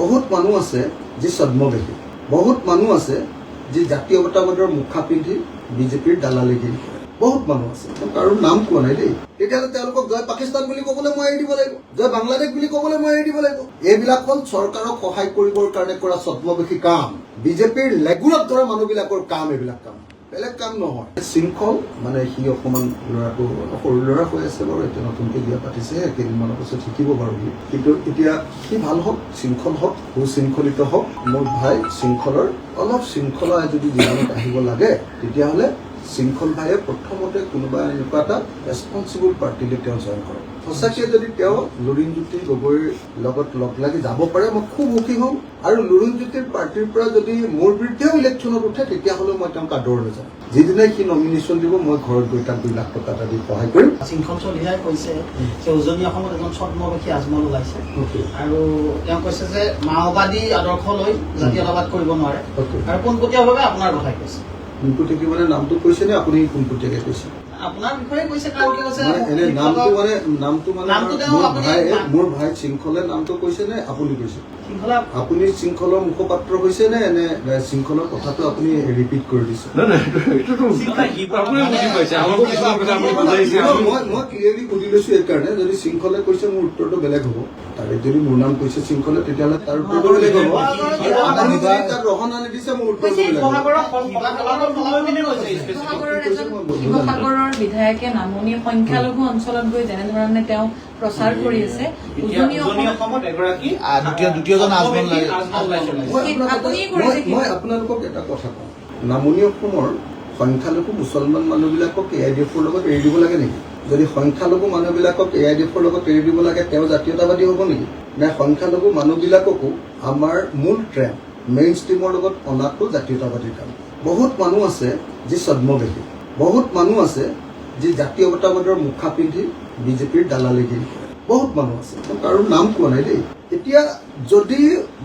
বহুত মানুহ আছে যি ছদ্মবেশী বহুত মানুহ আছে যি জাতীয়তাবাদৰ মুখা পিন্ধি বিজেপিৰ দালালিগিৰি কৰে বহুত মানুহ আছে। কাৰো নাম কোৱা নাই দেই। তেতিয়াহ'লে তেওঁলোকক জয় পাকিস্তান বুলি ক'বলৈ মই এৰি দিব লাগিব। জয় বাংলাদেশ বুলি ক'বলৈ মই এৰি দিব লাগিব। এইবিলাক হ'ল চৰকাৰক সহায় কৰিবৰ কাৰণে কৰা ছদ্মবেশী কাম। বিজেপিৰ লেগুৰত ধৰা মানুহবিলাকৰ কাম এইবিলাক কাম। বেলেগ কাম নহয়। শৃংখল মানে সি অকণমান ল'ৰাটো সৰু ল'ৰা হৈ আছে বাৰু এতিয়া নতুনকৈ বিয়া পাতিছে কেইদিনমানৰ পাছত শিকিব বাৰু সি। কিন্তু এতিয়া সি ভাল হওক শৃংখল হওক সুশৃংখলিত হওক মোৰ ভাই শৃংখলৰ অলপ শৃংখলা যদি জীৱনত আহিব লাগে তেতিয়াহ'লে শৃংখল ভাইয়ে প্ৰথমতে কোনোবা এনেকুৱা এটা ৰেচপনচিবল পাৰ্টিলৈ তেওঁ জইন কৰক। সঁচাকৈ যদি তেওঁ লুৰিণজ্যোতি গগৈৰ লগত লগ লাগি যাব পাৰে মই খুব সুখী হ'ম আৰু লুৰিণজ্যোতিৰ পাৰ্টিৰ পৰা যদি মোৰ বিৰুদ্ধেও ইলেকশ্যনত উঠে তেতিয়াহ'লেও মই তেওঁক আদৰলৈ যাম যিদিনাই সি নমিনেশ্যন দিব মই ঘৰত গৈ তাক দুই লাখ টকা এটা দি সহায় কৰিম। শৃংখল চলিহাই কৈছে যে উজনি অসমত এজন ছদ্মবেশী আজমল ওলাইছে। আৰু তেওঁ কৈছে যে মাওবাদী আদৰ্শ লৈ জাতীয়তাবাদ কৰিব নোৱাৰে. আৰু পোনপটীয়াভাৱে আপোনাৰ কথাই কৈছে। পোনপটীয়াকে মানে নামটো কৈছে নে আপুনি পোনপটীয়াকে কৈছে? আপোনাৰ বিষয়ে কৈছে কাৰণ কি কৈছে মানে এনে নামটো মানে নামটো মানে নামটো তেওঁ আপুনি- ভাই মোৰ ভাই শৃংখলে নামটো কৈছে নে আপুনি কৈছে? আপুনি শৃংখলৰ মুখপাত্ৰ হৈছে নে নে শৃংখলৰ কথাটো আপুনি ৰিপিট কৰি দিছে? মই ক্লিয়াৰলি সুধি লৈছো এইকাৰণে যদি শৃংখলে কৈছে মোৰ উত্তৰটো বেলেগ হ'ব। তাৰে যদি মোৰ নাম কৈছে শৃংখলে তেতিয়াহ'লে তাৰ উত্তৰটো বেলেগ হ'ব। শিৱসাগৰৰ বিধায়কে নামনি সংখ্যালঘু অঞ্চলত গৈ যেনেধৰণে তেওঁ প্ৰচাৰ কৰি আছে উজনি অসমত এগৰাকী? মই আপোনালোকক এটা কথা কওঁ। নামনি অসমৰ সংখ্যালঘু মুছলমান মানুহবিলাকক এ আই ডি এফৰ লগত এৰি দিব লাগে নেকি? যদি সংখ্যালঘু মানুহবিলাকক এ আই ডি এফৰ লগত এৰি দিব লাগে তেওঁ জাতীয়তাবাদী হ'ব নেকি? নে সংখ্যালঘু মানুহবিলাককো আমাৰ মূল ট্ৰেণ্ড মেইন ষ্ট্ৰীমৰ লগত অনাটো জাতীয়তাবাদীৰ কাম। বহুত মানুহ আছে যি ছদ্মবেশী বহুত মানুহ আছে যি জাতীয়তাবাদৰ মুখা পিন্ধি বিজেপিৰ দালালিগিৰি কৰে বহুত মানুহ আছে। কাৰো নাম কোৱা নাই দেই। এতিয়া যদি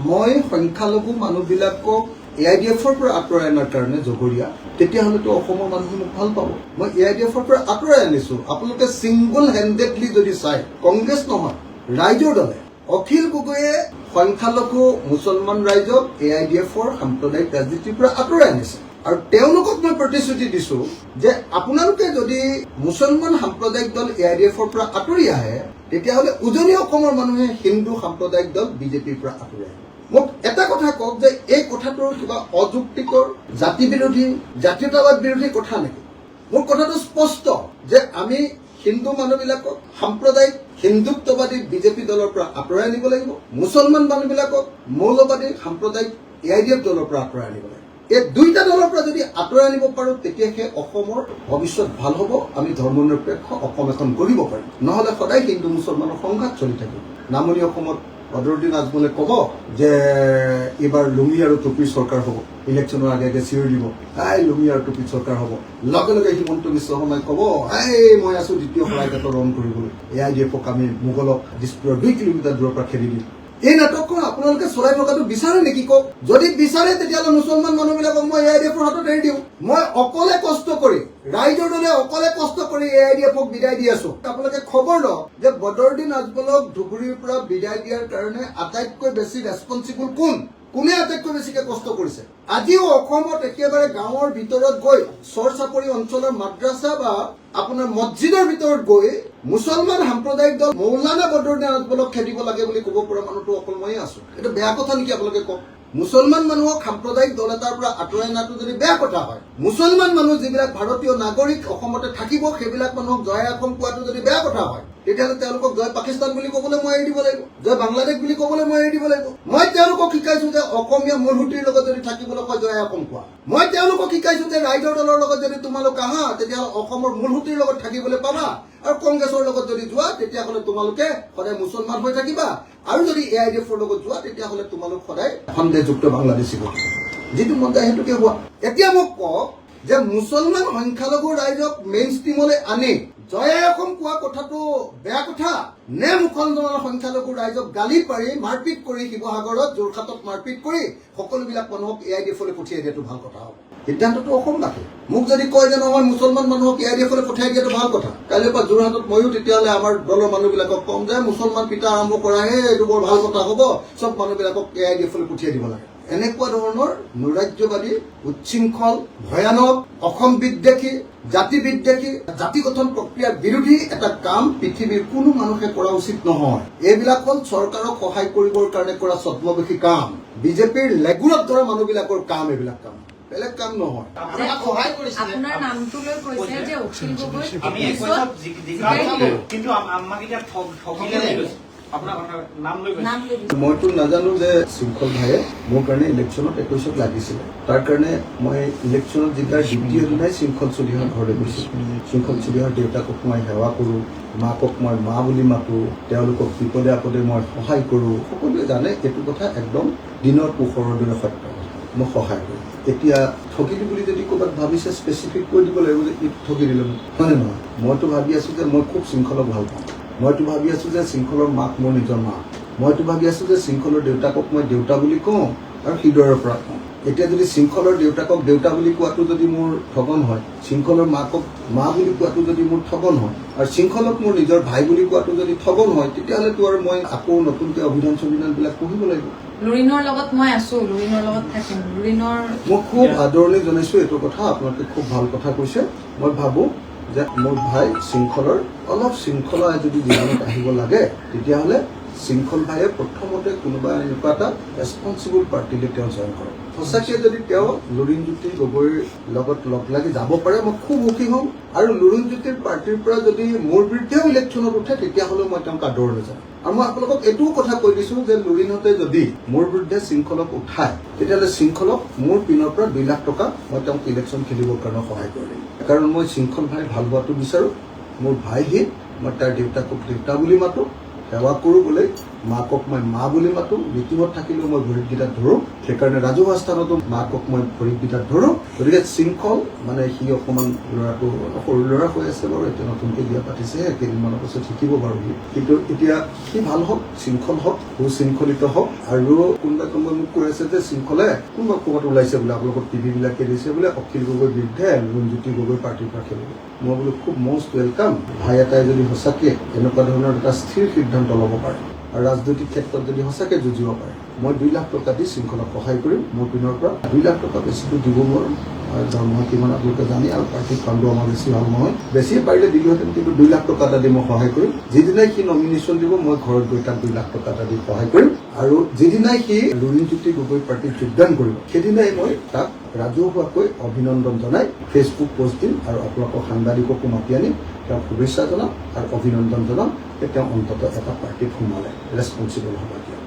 মই সংখ্যালঘু মানুহবিলাকক এ আই ডি এফৰ পৰা আঁতৰাই অনাৰ কাৰণে জগৰীয়া, তেতিয়াহ'লেতো অসমৰ মানুহে মোক ভালো পাব। মই এ আই ডি এফৰ পৰা আঁতৰাই আনিছো। আপোনালোকে ছিংগল হেণ্ডেডলি যদি চাই কংগ্ৰেছ নহয়, ৰাইজৰ দলে। অখিল গগৈয়ে সংখ্যালঘু মুছলমান ৰাইজক এ আই ডি এফৰ সাম্প্ৰদায়িক ৰাজনীতিৰ পৰা আঁতৰাই আনিছে। আৰু তেওঁলোকক মই প্ৰতিশ্ৰুতি দিছো যে আপোনালোকে যদি মুছলমান সাম্প্ৰদায়িক দল এ আই ডি এফৰ পৰা আঁতৰি আহে, তেতিয়াহ'লে উজনি অসমৰ মানুহে হিন্দু সাম্প্ৰদায়িক দল বিজেপিৰ পৰা আঁতৰি আহে। মোক এটা কথা কওক যে এই কথাটোৰ কিবা অযুক্তিকৰ জাতি বিৰোধী জাতীয়তাবাদ বিৰোধী কথা নেকি? মোৰ কথাটো স্পষ্ট যে আমি হিন্দু মানুহবিলাকক, সাম্প্ৰদায়িক হিন্দুত্ববাদী বিজেপি দলৰ পৰা আঁতৰাই আনিব লাগিব, মুছলমান মানুহবিলাকক মৌলবাদী, সাম্প্ৰদায়িক এ আই ডি এফ দলৰ পৰা আঁতৰাই আনিব লাগিব। এই দুইটা দলৰ পৰা যদি আঁতৰাই আনিব পাৰোঁ, তেতিয়াহে অসমৰ ভৱিষ্যত ভালো হ'ব, আমি ধৰ্মনিৰপেক্ষ অসম এখন গঢ়িব পাৰিম। নহ'লে সদায় হিন্দু মুছলমানৰ সংঘাত চলি থাকিব। নামনি অসমত বদৰুদ্দিন আজমলে ক'ব যে এইবাৰ লুঙি আৰু টুপি চৰকাৰ হ'ব। ইলেকশ্যনৰ আগে আগে চিঞৰি দিব। আই লুঙি আৰু টুপি চৰকাৰ হ'ব। লগে লগে হিমন্ত বিশ্ব শৰ্মাই ক'ব এই মই আছো দ্বিতীয় শৰাইঘাটৰ ৰং কৰিবলৈ। এ আই ডি এফক আমি মোগলক দিছপুৰৰ দুই কিলোমিটাৰ দূৰৰ পৰা খেদি দিম। এই নাটকখন আপোনালোকে চলাই থকাটো বিচাৰে নেকি কওক? যদি বিচাৰে, তেতিয়াহ'লে মুছলমান মানুহবিলাকক মই এ আই ডি এফৰ হাতত এৰি দিওঁ। মই অকলে কষ্ট কৰি, ৰাইজৰ দলে অকলে কষ্ট কৰি এ আই ডি এফক বিদায় দি আছো। আপোনালোকে খবৰ লওক যে বদৰুদ্দিন আজমলক ধুবুৰীৰ পৰা বিদায় দিয়াৰ কাৰণে আটাইতকৈ বেছি ৰেচপনচিবল কোন? কোনে আটাইতকৈ বেছিকে কষ্ট কৰিছে? আজিও অসমত একেবাৰে গাঁৱৰ ভিতৰত গৈ চৰ চাপৰি অঞ্চলৰ মাদ্ৰাছা বা আপোনাৰ মছজিদৰ ভিতৰত গৈ মুছলমান সাম্প্ৰদায়িক দল মৌলানা বদৰুদ্দিন বলক খেদিব লাগে বুলি ক'ব পৰা মানুহটো অকল ময়ে আছো। এইটো বেয়া কথা নেকি আপোনালোকে কওক? মুছলমান মানুহক সাম্প্ৰদায়িক দল এটাৰ পৰা আঁতৰাই অনাটো যদি বেয়া কথা হয়, মুছলমান মানুহ যিবিলাক ভাৰতীয় নাগৰিক অসমতে থাকিব, সেইবিলাক মানুহক জয় আসন পোৱাটো যদি বেয়া কথা হয় তেতিয়াহ'লে তেওঁলোকক জয় পাকিস্তান বুলি ক'বলৈ মই এৰি দিব লাগিব, জয় বাংলাদেশ বুলি ক'বলৈ মই এৰি দিব লাগিব। মই তেওঁলোকক শিকাইছো যে অসমীয়া মূলসুঁতিৰ লগত যদি থাকিবলৈ কয়, জয় আসন কোৱা। মই তেওঁলোকক শিকাইছো যে ৰাইজৰ দলৰ লগত যদি তোমালোক আহা, তেতিয়াহ'লে অসমৰ মূলসুঁতিৰ লগত থাকিবলৈ পাবা আৰু কংগ্ৰেছৰ লগত যদি যোৱা, তেতিয়াহ'লে তোমালোকে সদায় মুছলমান হৈ থাকিবা। আৰু যদি এ আই ডি এফৰ লগত যোৱা, তেতিয়াহ'লে তোমালোক সদায় সন্দেহযুক্ত বাংলাদেশী হৈ থাকিবা যিটো মন যায় সেইটোকে হোৱা। এতিয়া মোক কওক যে মুছলমান সংখ্যালঘু ৰাইজক মেইন ষ্ট্ৰীমলৈ আনি। জয় অসম কোৱা কথাটো বেয়া কথা। নে মুছলমান সংখ্যালঘু ৰাইজক গালি পাৰি মাৰপিট কৰি শিৱসাগৰত যোৰহাটত মাৰপিট কৰি সকলোবিলাক মানুহক এ আই ডি এফলৈ পঠিয়াই দিয়াটো ভালো কথা হ'ব। সিদ্ধান্তটো অসম ৰাখে মোক যদি কয় যে নহয়, মুছলমান মানুহক এ আই ডি এফলৈ পঠিয়াই দিয়াটো ভালো কথা। কাইলৈৰ পৰা যোৰহাটত ময়ো তেতিয়াহ'লে আমাৰ দলৰ মানুহবিলাকক ক'ম যে মুছলমান পিতা আৰম্ভ কৰাহে এইটো বৰ ভালো কথা হ'ব। চব মানুহবিলাকক এ আই ডি এফলৈ পঠিয়াই দিব লাগে। এনেকুৱা ধৰণৰ নৈৰাজ্যবাদী উচ্ছৃংখল ভয়ানক অসম বিদ্বেষী জাতি বিদ্বেষী জাতি গঠন প্ৰক্ৰিয়াৰ বিৰোধী এটা কাম পৃথিৱীৰ কোনো মানুহে কৰা উচিত নহয়। এইবিলাক হ'ল চৰকাৰক সহায় কৰিবৰ কাৰণে কৰা ছদ্মবেশী কাম। বিজেপিৰ লেগুৰত ধৰা মানুহবিলাকৰ কাম এইবিলাক কাম। বেলেগ কাম নহয়। আপোনাৰ নামটো লৈ কৈছে যে অখিল গগৈ। কিন্তু আমাক এতিয়া ঠগিলে মইতো নাজানো যে শৃংখল ভাইয়ে মোৰ কাৰণে ইলেকশ্যনত একৈশত লাগিছিলে। তাৰ কাৰণে মই ইলেকশ্যনত জিকাৰ দ্বিতীয় দিনাই শৃংখল চলিহাৰ ঘৰলৈ গৈছিলোঁ শৃংখল চলিহাৰ দেউতাকক মই সেৱা কৰোঁ মাকক মই মা বুলি মাতোঁ তেওঁলোকক বিপদে আপদে মই সহায় কৰোঁ। সকলোৱে জানে এইটো কথা একদম দিনৰ পোহৰৰ দৰে সত্য। মই সহায় কৰোঁ। এতিয়া ঠগিলো বুলি যদি ক'ৰবাত ভাবিছে স্পেচিফিক কৈ দিব লাগিব যে এইটো ঠগি দিলে মোক হয়নে নহয় মইতো ভাবি আছোঁ যে মই খুব শৃংখলক ভালো পাওঁ। মইতো ভাবি আছোঁ যে শৃংখলৰ মাক মোৰ নিজৰ মা। মইতো ভাবি আছোঁ যে শৃংখলৰ দেউতাকক মই দেউতা বুলি কওঁ আৰু হৃদয়ৰ পৰা কওঁ। এতিয়া যদি শৃংখলৰ দেউতাকক দেউতা বুলি কোৱাটো যদি মোৰ ঠগন হয় শৃংখলৰ মাকক মা বুলি কোৱাটো যদি মোৰ ঠগন হয় আৰু শৃংখলক মোৰ নিজৰ ভাই বুলি কোৱাটো যদি ঠগন হয় তেতিয়াহ'লেতো আৰু মই আকৌ নতুনকৈ অভিধান চভিধানবিলাক পঢ়িব লাগিব। লুৰিণৰ লগত মই আছো লুৰিণৰ লগত থাকিম। লুৰিণৰ মই খুব আদৰণি জনাইছোঁ এইটো কথা আপোনালোকে খুব ভাল কথা কৈছে। মই ভাবোঁ যে মোৰ ভাই শৃংখলৰ, অলপ শৃংখলা যদি জীৱনত আহিব লাগে, তেতিয়াহ'লে শৃংখল ভাইয়ে প্ৰথমতে কোনোবা এনেকুৱা এটা ৰেছপনচিবল পাৰ্টিলৈ তেওঁ জইন কৰক। সঁচাকৈ যদি তেওঁ লুৰিণজ্যোতি গগৈৰ লগত লগ লাগি যাব পাৰে মই খুব সুখী হ'ম আৰু লুৰিণজ্যোতিৰ পাৰ্টিৰ পৰা যদি মোৰ বিৰুদ্ধেও ইলেকশ্যনত উঠে তেতিয়াহ'লে মই তেওঁক আদৰণি যাম। আৰু মই আপোনালোকক এইটোও কথা কৈ দিছোঁ যে লুৰিণহঁতে যদি মোৰ বিৰুদ্ধে শৃংখলক উঠায় তেতিয়াহ'লে শৃংখলক মোৰ পিনৰ পৰা দুই লাখ টকা মই তেওঁক ইলেকশ্যন খেলিবৰ কাৰণে সহায় কৰিম কাৰণ মই শৃংখল ভাই ভাল হোৱাটো বিচাৰোঁ। মোৰ ভাই মই তাৰ দেউতাকক দেউতা বুলি মাতোঁ সেৱা কৰোঁ বোলে। মাকক মই মা বুলি মাতোঁ, মিটিঙত থাকিলেও মই ভৰিতকেইটাত ধৰোঁ। সেইকাৰণে ৰাজহুৱা স্থানতো মাকক মই ভৰিতকেইটাত ধৰোঁ। গতিকে শৃংখল মানে সি অকণমান ল'ৰাটো, সৰু ল'ৰা হৈ আছে বাৰু, এতিয়া নতুনকৈ বিয়া পাতিছেহে কেইদিনমানৰ পাছত শিকিব বাৰু সি। কিন্তু এতিয়া সি ভালো হওক, শৃংখল হওক, সুশৃংখলিত হওক, আৰু কোনোবাই কোনোবাই মোক কৈ আছে যে, শৃংখলে কোনোবা ক'ৰবাত ওলাইছে বোলে, আপোনালোকৰ টিভিবিলাকে দিছে বোলে, অখিল গগৈৰ বিৰুদ্ধে লুণজ্যোতি গগৈ পাৰ্টীৰ পৰা খেলিব। মই বোলো, খুব মষ্ট ৱেলকাম। ভাই এটাই যদি সঁচাকৈ এনেকুৱা ধৰণৰ এটা স্থিৰ সিদ্ধান্ত ল'ব পাৰে। ৰাজনৈতিক ক্ষেত্ৰত যদি সঁচাকৈ যুঁজিব পাৰে, মই দুই লাখ টকা দি শৃংখলক সহায় কৰিম, মোৰ পিনৰ পৰা দুই লাখ টকা বেছিকৈ দিব নোৱাৰোঁ। দৰমহা কিমান আপোনালোকে জানে আৰু পাৰ্টিৰ ফাণ্ডো আমাৰ বেছি ভালো নহয়। বেছিয়ে পাৰিলে দিলোহেঁতেন কিন্তু দুই লাখ টকা এটা দি মই সহায় কৰিম। যিদিনাই সি নমিনেশ্যন দিব, মই ঘৰত গৈ তাক দুই লাখ টকা এটা দি সহায় কৰিম। আৰু যিদিনাই সি লুৰিণজ্যোতি গগৈ পাৰ্টীত যোগদান কৰিব, সেইদিনাই মই তাক ৰাজহুৱাকৈ অভিনন্দন জনাই ফেচবুক পোষ্ট দিম আৰু আপোনালোকৰ সাংবাদিককো মাতি আনিম, তেওঁক শুভেচ্ছা জনাম আৰু অভিনন্দন জনাম যে তেওঁ অন্ততঃ এটা পাৰ্টীত সোমালে। ৰেচপনচিবল হ'ব এতিয়া